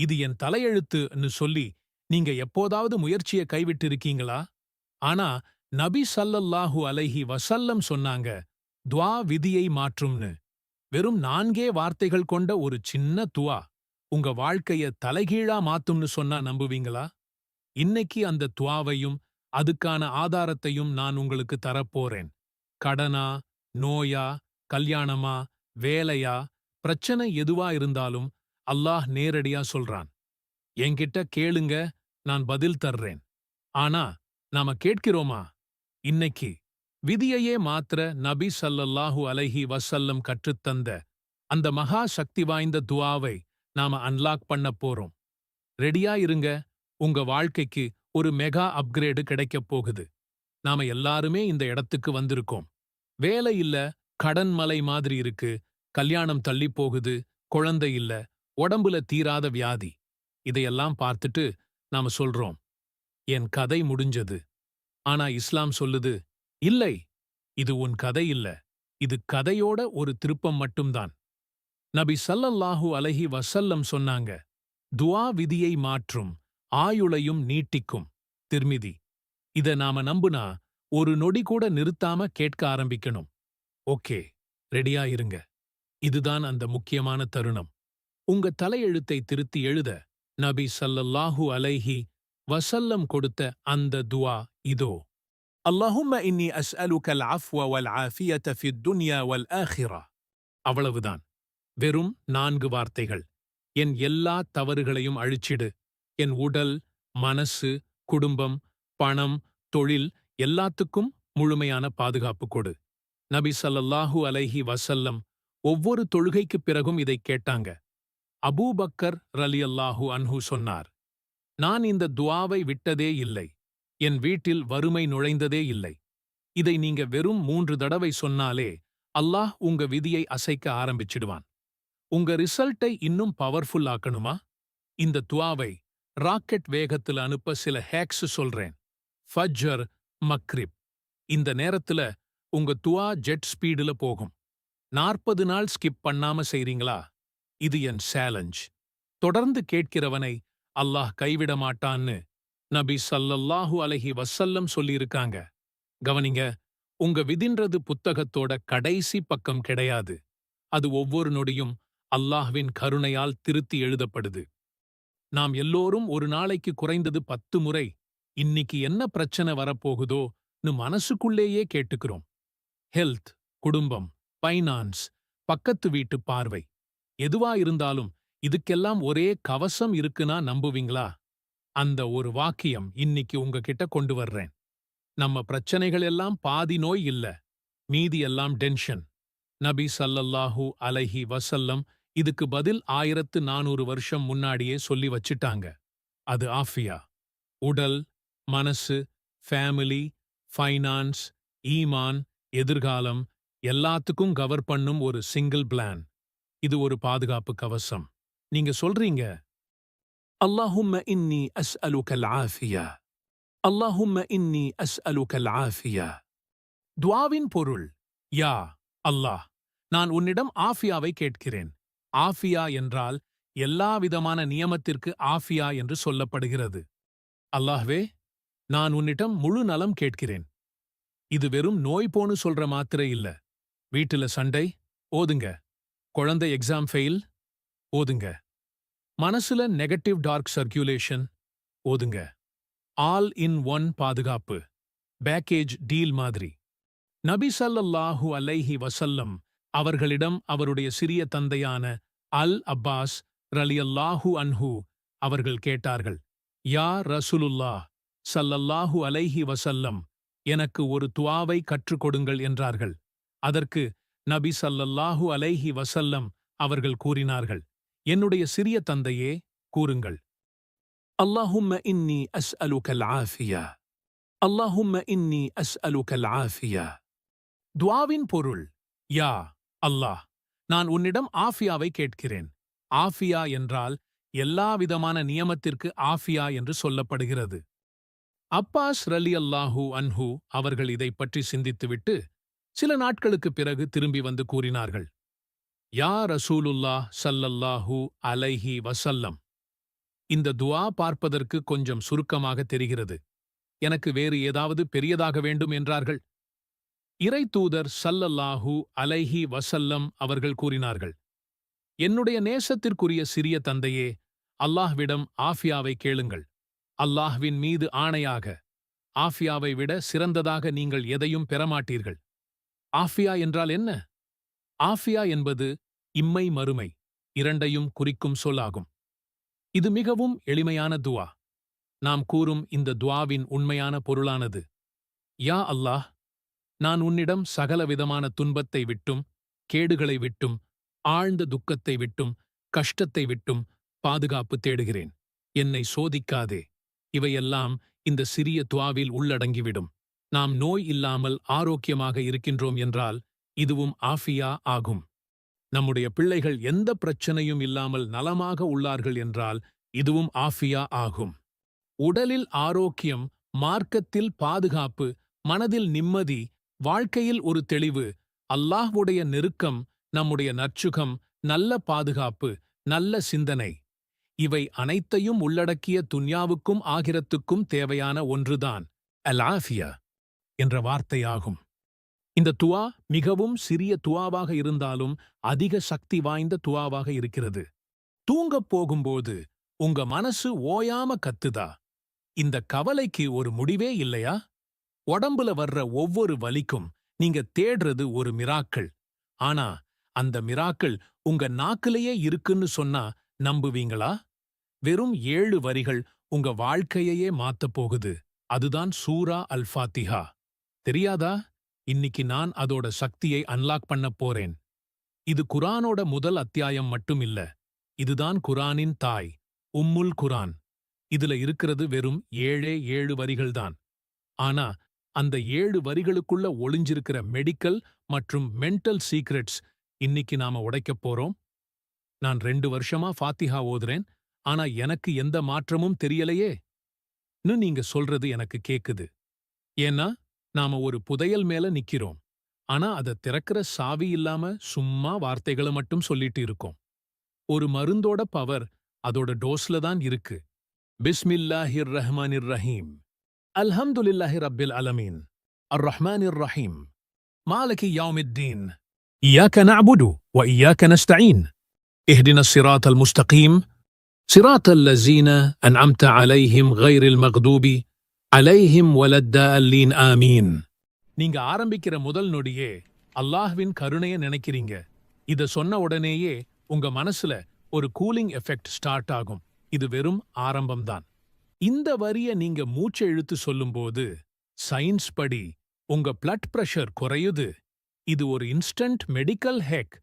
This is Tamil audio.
இது என் தலையெழுத்துன்னு சொல்லி நீங்க எப்போதாவது முயற்சியை கைவிட்டிருக்கீங்களா? ஆனா நபி சல்லல்லாஹு அலைஹி வசல்லம் சொன்னாங்க துவா விதியை மாற்றும்னு. வெறும் நான்கே வார்த்தைகள் கொண்ட ஒரு சின்ன துவா உங்க வாழ்க்கைய தலைகீழா மாத்தும்னு சொன்னா நம்புவீங்களா? இன்னைக்கு அந்த துவாவையும் அதுக்கான ஆதாரத்தையும் நான் உங்களுக்கு தரப்போறேன். கடனா நோயா கல்யாணமா வேலையா பிரச்சனை எதுவா இருந்தாலும் அல்லாஹ் நேரடியா சொல்றான். என்கிட்ட கேளுங்க நான் பதில் தர்றேன். ஆனா நாம கேட்கிறோமா? இன்னைக்கு விதியையே மாத்திர நபி சல்லல்லாஹு அலைஹி வசல்லம் கற்றுத்தந்த அந்த மகா சக்தி வாய்ந்த துவாவை நாம அன்லாக் பண்ண போறோம். ரெடியா இருங்க உங்க வாழ்க்கைக்கு ஒரு மெகா அப்கிரேடு கிடைக்கப் போகுது. நாம எல்லாருமே இந்த இடத்துக்கு வந்திருக்கோம். வேலை இல்ல கடன் மலை மாதிரி இருக்கு கல்யாணம் தள்ளி போகுது குழந்தை இல்ல உடம்புல தீராத வியாதி. இதையெல்லாம் பார்த்துட்டு நாம சொல்றோம். என் கதை முடிஞ்சது. ஆனா இஸ்லாம் சொல்லுது இல்லை இது உன் கதை இல்ல. இது கதையோட ஒரு திருப்பம் மட்டும்தான். நபி சல்லல்லாஹு அலஹி வசல்லம் சொன்னாங்க துவா விதியை மாற்றும் ஆயுளையும் நீட்டிக்கும். திருமிதி இத நாம நம்புனா ஒரு நொடி கூட நிறுத்தாம கேட்க ஆரம்பிக்கணும். ஓகே ரெடியா இருங்க. இதுதான் அந்த முக்கியமான தருணம். உங்க தலையெழுத்தை திருத்தி எழுத நபி ஸல்லல்லாஹு அலைஹி வஸல்லம் கொடுத்த அந்த துஆ இதோ اللهم إني أسألك العفو والعافية في الدنيا والآخرة அவ்வளவுதான் வெறும் நான்கு வார்த்தைகள் என் எல்லா தவறுகளையும் அழிச்சிடு என் உடல் மனசு குடும்பம் பணம் தொழில் எல்லாத்துக்கும் முழுமையான பாதுகாப்பு கொடு நபி ஸல்லல்லாஹு அலைஹி வஸல்லம் ஒவ்வொரு தொழுகைக்குப் பிறகும் இதைக் கேட்டாங்க அபூபக்கர் ரலியல்லாஹு அன்ஹு சொன்னார் நான் இந்த துவாவை விட்டதே இல்லை. என் வீட்டில் வறுமை நுழைந்ததே இல்லை. இதை நீங்க வெறும் மூன்று தடவை சொன்னாலே அல்லாஹ் உங்க விதியை அசைக்க ஆரம்பிச்சிடுவான். உங்க ரிசல்ட்டை இன்னும் பவர்ஃபுல் ஆக்கணுமா? இந்த துவாவை ராக்கெட் வேகத்துல அனுப்ப சில ஹேக்ஸ் சொல்றேன். ஃபஜ்ஜர் மக்ரிப். இந்த நேரத்துல உங்க துவா ஜெட் ஸ்பீடுல போகும். நாற்பது நாள் ஸ்கிப் பண்ணாம செய்றீங்களா? இது என் சேலஞ்ச் தொடர்ந்து கேட்கிறவனை அல்லாஹ் கைவிட மாட்டான்னு நபி சல்லல்லாஹு அலஹி வசல்லம் சொல்லியிருக்காங்க. கவனிங்க உங்க விதின்றது புத்தகத்தோட கடைசி பக்கம் கிடையாது. அது ஒவ்வொரு நொடியும் அல்லாஹ்வின் கருணையால் திருத்தி எழுதப்படுது. நாம் எல்லோரும் ஒரு நாளைக்கு குறைந்தது பத்து முறை இன்னிக்கு என்ன பிரச்சனை வரப்போகுதோன்னு மனசுக்குள்ளேயே கேட்டுக்கிறோம். ஹெல்த் குடும்பம் ஃபைனான்ஸ் பக்கத்து வீட்டு பார்வை. எதுவா இருந்தாலும் இதுக்கெல்லாம் ஒரே கவசம் இருக்குன்னா நம்புவீங்களா? அந்த ஒரு வாக்கியம் இன்னிக்கு உங்ககிட்ட கொண்டு வர்றேன். நம்ம பிரச்சனைகள் எல்லாம் பாதி நோய் இல்ல மீதி எல்லாம் டென்ஷன். நபி சல்லல்லாஹு அலைஹி வசல்லம் இதுக்கு பதில் ஆயிரத்து நானூறு வருஷம் முன்னாடியே சொல்லி வச்சிட்டாங்க. அது ஆஃபியா. உடல் மனசு ஃபேமிலி ஃபைனான்ஸ் ஈமான் எதிர்காலம் எல்லாத்துக்கும் கவர் பண்ணும் ஒரு சிங்கிள் பிளான். இது ஒரு பாதுகாப்பு கவசம். நீங்க சொல்றீங்க அல்லாஹும்ம இன்னி அஸ் அலுகல் ஆஃபியா அல்லாஹும்ம இன்னி அஸ் அலுகல் ஆஃபியா துவாவின் பொருள் யா அல்லாஹ் நான் உன்னிடம் ஆஃபியாவை கேட்கிறேன். ஆஃபியா என்றால் எல்லா விதமான நியமத்திற்கு ஆஃபியா என்று சொல்லப்படுகிறது. அல்லாஹ்வே நான் உன்னிடம் முழு நலம் கேட்கிறேன். இது வெறும் நோய் போன்னு சொல்ற மாத்திரை இல்ல. வீட்டுல சண்டை ஓதுங்க. குழந்தை எக்ஸாம் ஃபெயில் ஓதுங்க. மனசுல நெகட்டிவ் டார்க் சர்க்குலேஷன் ஓதுங்க. ஆல் இன் ஒன் பாதுகாப்பு பேக்கேஜ் டீல் மாதிரி. நபி சல்லல்லாஹு அலைஹி வசல்லம் அவர்களிடம் அவருடைய சிறிய தந்தையான அல் அப்பாஸ் ரலியல்லாஹு அன்ஹு அவர்கள் கேட்டார்கள் யா ரசூலுல்லாஹ் சல்லல்லாஹு அலைஹி வசல்லம் எனக்கு ஒரு துவாவை கற்றுக் கொடுங்கள் என்றார்கள். அதற்கு நபி சல்லல்லாஹு அலைஹி வசல்லம் அவர்கள் கூறினார்கள். என்னுடைய சிறிய தந்தையே கூறுங்கள். அல்லாஹும்ம இன்னி அஸ் அலுகல் ஆஃபியா. அல்லாஹும்ம இன்னி அஸ் அலுகல் ஆஃபியா. துவாவின் பொருள் யா அல்லாஹ் நான் உன்னிடம் ஆஃபியாவை கேட்கிறேன். ஆஃபியா என்றால் எல்லாவிதமான நியமத்திற்கு ஆஃபியா என்று சொல்லப்படுகிறது. அப்பாஸ் ரலி அல்லாஹூ அன்ஹு அவர்கள் இதை பற்றி சிந்தித்துவிட்டு சில நாட்களுக்குப் பிறகு திரும்பி வந்து கூறினார்கள் யா ரசூலுல்லாஹ் சல்லல்லாஹு அலைஹி வசல்லம் இந்த துவா பார்ப்பதற்கு கொஞ்சம் சுருக்கமாக தெரிகிறது. எனக்கு வேறு ஏதாவது பெரியதாக வேண்டும் என்றார்கள். இறை தூதர் சல்லல்லாஹு அலைஹி வசல்லம் அவர்கள் கூறினார்கள் என்னுடைய நேசத்திற்குரிய சிறிய தந்தையே அல்லாஹ்விடம் ஆஃபியாவை கேளுங்கள். அல்லாஹ்வின் மீது ஆணையாக ஆஃபியாவை விட சிறந்ததாக நீங்கள் எதையும் பெறமாட்டீர்கள் ஆஃபியா என்றால் என்ன? ஆஃபியா என்பது இம்மை மறுமை இரண்டையும் குறிக்கும் சொல்லாகும். இது மிகவும் எளிமையான துவா. நாம் கூறும் இந்த துவாவின் உண்மையான பொருளானது. யா அல்லாஹ் நான் உன்னிடம் சகலவிதமான துன்பத்தை விட்டும் கேடுகளை விட்டும் ஆழ்ந்த துக்கத்தை விட்டும் கஷ்டத்தை விட்டும் பாதுகாப்பு தேடுகிறேன். என்னை சோதிக்காதே. இவையெல்லாம் இந்த சிறிய துவாவில் உள்ளடங்கிவிடும். நாம் நோய் இல்லாமல் ஆரோக்கியமாக இருக்கின்றோம் என்றால் இதுவும் ஆஃபியா ஆகும். நம்முடைய பிள்ளைகள் எந்த பிரச்சனையும் இல்லாமல் நலமாக உள்ளார்கள் என்றால் இதுவும் ஆஃபியா ஆகும். உடலில் ஆரோக்கியம் மார்க்கத்தில் பாதுகாப்பு மனதில் நிம்மதி வாழ்க்கையில் ஒரு தெளிவு அல்லாஹ்வுடைய நெருக்கம் நம்முடைய நற்சுகம் நல்ல பாதுகாப்பு நல்ல சிந்தனை. இவை அனைத்தையும் உள்ளடக்கிய துன்யாவுக்கும் ஆகிரத்துக்கும் தேவையான ஒன்றுதான். அலாஃபியா என்ற வார்த்தையாகும். இந்த துவா மிகவும் சிறிய துவாவாக இருந்தாலும் அதிக சக்தி வாய்ந்த துவாவாக இருக்கிறது. தூங்கப் போகும்போது உங்க மனசு ஓயாம கத்துதா? இந்த கவலைக்கு ஒரு முடிவே இல்லையா? உடம்புல வர்ற ஒவ்வொரு வலிக்கும் நீங்க தேடுறது ஒரு மிராக்கள். ஆனா அந்த மிராக்கள் உங்க நாக்கிலேயே இருக்குன்னு சொன்னா நம்புவீங்களா? வெறும் ஏழு வரிகள் உங்க வாழ்க்கையையே மாத்தப் போகுது. அதுதான் சூரா அல் ஃபாத்திஹா தெரியாதா? இன்னிக்கு நான் அதோட சக்தியை அன்லாக் பண்ணப் போறேன். இது குரானோட முதல் அத்தியாயம் மட்டும் இல்ல இதுதான் குரானின் தாய் உம்முல் குரான். இதுல இருக்கிறது வெறும் ஏழே ஏழு வரிகள்தான். ஆனா அந்த ஏழு வரிகளுக்குள்ள ஒளிஞ்சிருக்கிற மெடிக்கல் மற்றும் மென்டல் சீக்ரெட்ஸ் இன்னிக்கு நாம உடைக்கப் போறோம். நான் ரெண்டு வருஷமா ஃபாத்திஹா ஓதுறேன். ஆனா எனக்கு எந்த மாற்றமும் தெரியலையே. நீங்க சொல்றது எனக்கு கேக்குது. ஏன்னா நாம ஒரு புதையல் மேல நிக்கிறோம் ஆனா அத திறக்கிற சாவி இல்லாம சும்மா வார்த்தைகளை மட்டும் சொல்லிட்டு இருக்கோம் ஒரு மருந்தோட பவர் அதோட டோஸ்ல தான் இருக்கு பிஸ்மில்லாஹிர் ரஹ்மானிர் ரஹீம் அல்ஹம்துலில்லாஹி ரப்பில் அலமீன் அர் ரஹ்மானிர் ரஹீம் மாலகி யாவுமித்தீன் إياك نعبد وإياك نستعين اهدنا الصراط المستقيم صراط الذين أنعمت عليهم غير المغضوب அலைஹிம் வலத்தல்லீன் ஆமீன். நீங்க ஆரம்பிக்கிற முதல் நொடியே அல்லாஹ்வின் கருணைய நினைக்கிறீங்க. இத சொன்ன உடனேயே உங்க மனசுல ஒரு கூலிங் எஃபெக்ட் ஸ்டார்ட் ஆகும். இது வெறும் ஆரம்பம்தான். இந்த வரிய நீங்க மூச்சை இழுத்து சொல்லும்போது சயின்ஸ் படி உங்க பிளட் பிரஷர் குறையுது. இது ஒரு இன்ஸ்டன்ட் மெடிக்கல் ஹேக்